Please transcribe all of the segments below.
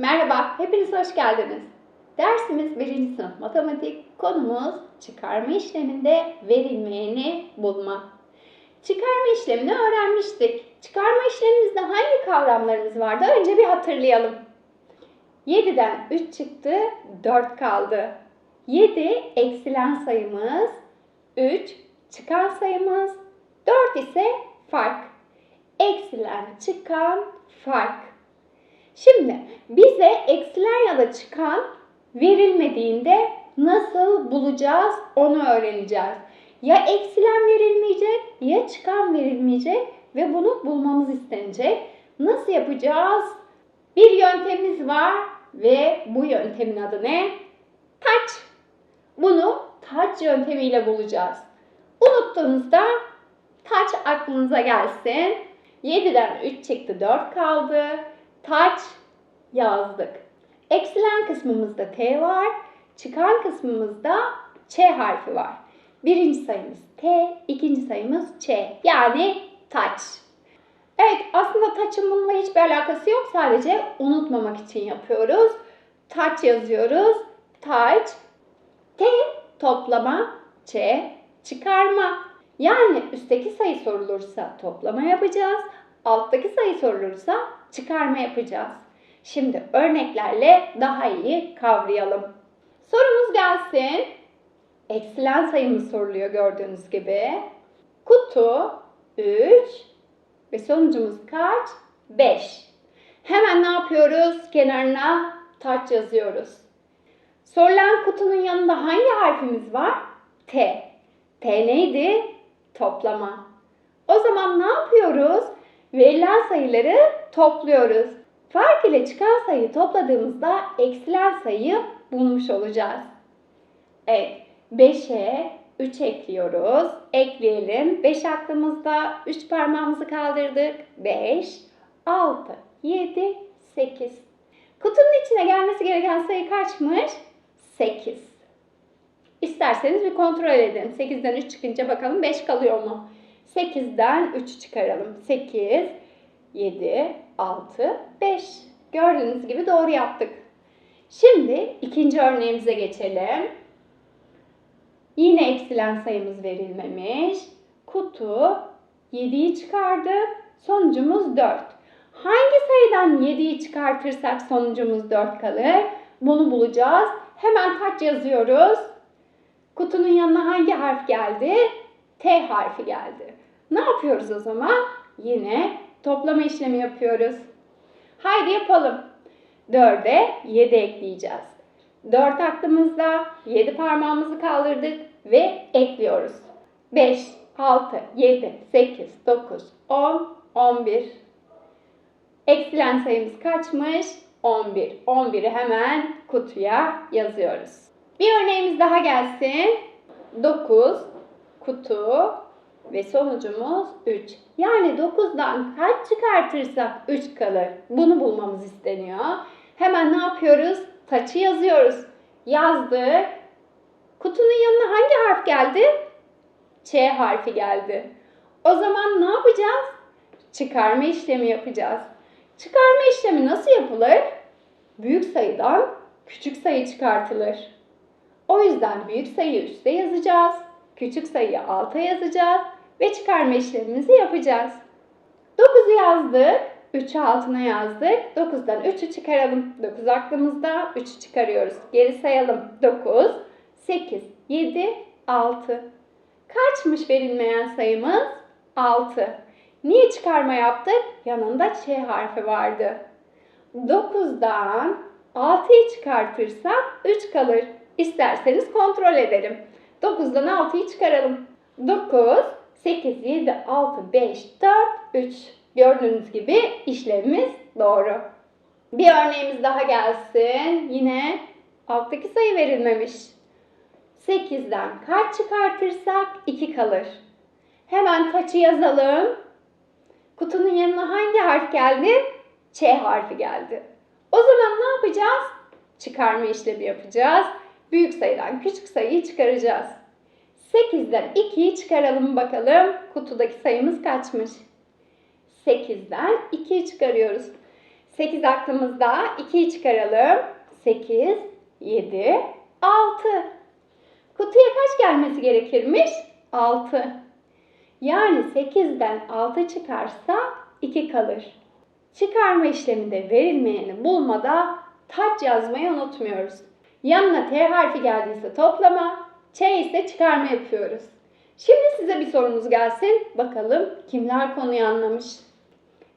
Merhaba, hepiniz hoş geldiniz. Dersimiz 1. sınıf matematik, konumuz çıkarma işleminde verilmeyeni bulma. Çıkarma işlemini öğrenmiştik. Çıkarma işlemimizde hangi kavramlarımız vardı? Önce bir hatırlayalım. 7'den 3 çıktı, 4 kaldı. 7 eksilen sayımız, 3 çıkan sayımız, 4 ise fark. Eksilen, çıkan, fark. Şimdi bize eksilen ya da çıkan verilmediğinde nasıl bulacağız onu öğreneceğiz. Ya eksilen verilmeyecek ya çıkan verilmeyecek ve bunu bulmamız istenecek. Nasıl yapacağız? Bir yöntemimiz var ve bu yöntemin adı ne? Taç. Bunu taç yöntemiyle bulacağız. Unuttuğunuzda taç aklınıza gelsin. 7'den 3 çıktı 4 kaldı. Taç yazdık. Eksilen kısmımızda T var. Çıkan kısmımızda Ç harfi var. Birinci sayımız T, ikinci sayımız Ç. Yani taç. Evet aslında taçın bununla hiçbir alakası yok. Sadece unutmamak için yapıyoruz. Taç yazıyoruz. Taç. T toplama. Ç çıkarma. Yani üstteki sayı sorulursa toplama yapacağız. Alttaki sayı sorulursa çıkarma yapacağız. Şimdi örneklerle daha iyi kavrayalım. Sorumuz gelsin. Eksilen sayımız soruluyor gördüğünüz gibi. Kutu 3 ve sonucumuz kaç? 5. Hemen ne yapıyoruz? Kenarına taç yazıyoruz. Sorulan kutunun yanında hangi harfimiz var? T. T neydi? Toplama. O zaman ne yapıyoruz? Verilen sayıları topluyoruz. Fark ile çıkan sayıyı topladığımızda eksilen sayıyı bulmuş olacağız. Evet, 5'e 3 ekliyoruz. Ekleyelim. 5 aklımızda 3 parmağımızı kaldırdık. 5, 6, 7, 8. Kutunun içine gelmesi gereken sayı kaçmış? 8. İsterseniz bir kontrol edin. 8'den 3 çıkınca bakalım 5 kalıyor mu? 8'den 3 çıkaralım. 8, 7, 6, 5. Gördüğünüz gibi doğru yaptık. Şimdi ikinci örneğimize geçelim. Yine eksilen sayımız verilmemiş. Kutu 7'yi çıkardık. Sonucumuz 4. Hangi sayıdan 7'yi çıkartırsak sonucumuz 4 kalır? Bunu bulacağız. Hemen taç yazıyoruz. Kutunun yanına hangi harf geldi? T harfi geldi. Ne yapıyoruz o zaman? Yine toplama işlemi yapıyoruz. Haydi yapalım. 4'e 7 ekleyeceğiz. 4 aklımızda 7 parmağımızı kaldırdık ve ekliyoruz. 5, 6, 7, 8, 9, 10, 11. Eksilen sayımız kaçmış? 11. 11'i hemen kutuya yazıyoruz. Bir örneğimiz daha gelsin. 9, kutu ve sonucumuz 3. Yani 9'dan kaç çıkartırsak 3 kalır. Bunu bulmamız isteniyor. Hemen ne yapıyoruz? Taçı yazıyoruz. Yazdık. Kutunun yanına hangi harf geldi? Ç harfi geldi. O zaman ne yapacağız? Çıkarma işlemi yapacağız. Çıkarma işlemi nasıl yapılır? Büyük sayıdan küçük sayı çıkartılır. O yüzden büyük sayıyı üste yazacağız. Küçük sayıyı alta yazacağız ve çıkarma işlemimizi yapacağız. 9'u yazdık. 3'ü altına yazdık. 9'dan 3'ü çıkaralım. 9 aklımızda 3'ü çıkarıyoruz. Geri sayalım. 9, 8, 7, 6. Kaçmış verilmeyen sayımız? 6. Niye çıkarma yaptık? Yanında Ç harfi vardı. 9'dan 6'yı çıkartırsak 3 kalır. İsterseniz kontrol edelim. 9'dan 6'yı çıkaralım. 9, 8, 7, 6, 5, 4, 3. Gördüğünüz gibi işlemimiz doğru. Bir örneğimiz daha gelsin. Yine alttaki sayı verilmemiş. 8'den kaç çıkartırsak 2 kalır. Hemen taçı yazalım. Kutunun yanına hangi harf geldi? Ç harfi geldi. O zaman ne yapacağız? Çıkarma işlemi yapacağız. Büyük sayıdan küçük sayıyı çıkaracağız. 8'den 2'yi çıkaralım bakalım. Kutudaki sayımız kaçmış? 8'den 2'yi çıkarıyoruz. 8 aklımızda. 2'yi çıkaralım. 8, 7, 6. Kutuya kaç gelmesi gerekirmiş? 6. Yani 8'den 6 çıkarsa 2 kalır. Çıkarma işleminde verilmeyeni bulmada taç yazmayı unutmuyoruz. Yanına T harfi geldiyse toplama, Ç ise çıkarma yapıyoruz. Şimdi size bir sorumuz gelsin. Bakalım kimler konuyu anlamış?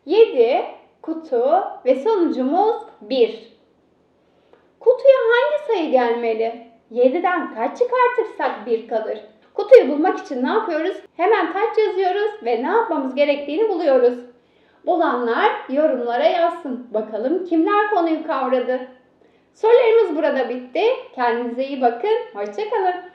7, kutu ve sonucumuz 1. Kutuya hangi sayı gelmeli? 7'den kaç çıkartırsak 1 kalır. Kutuyu bulmak için ne yapıyoruz? Hemen taç yazıyoruz ve ne yapmamız gerektiğini buluyoruz. Bulanlar yorumlara yazsın. Bakalım kimler konuyu kavradı. Sorularımız burada bitti. Kendinize iyi bakın. Hoşçakalın.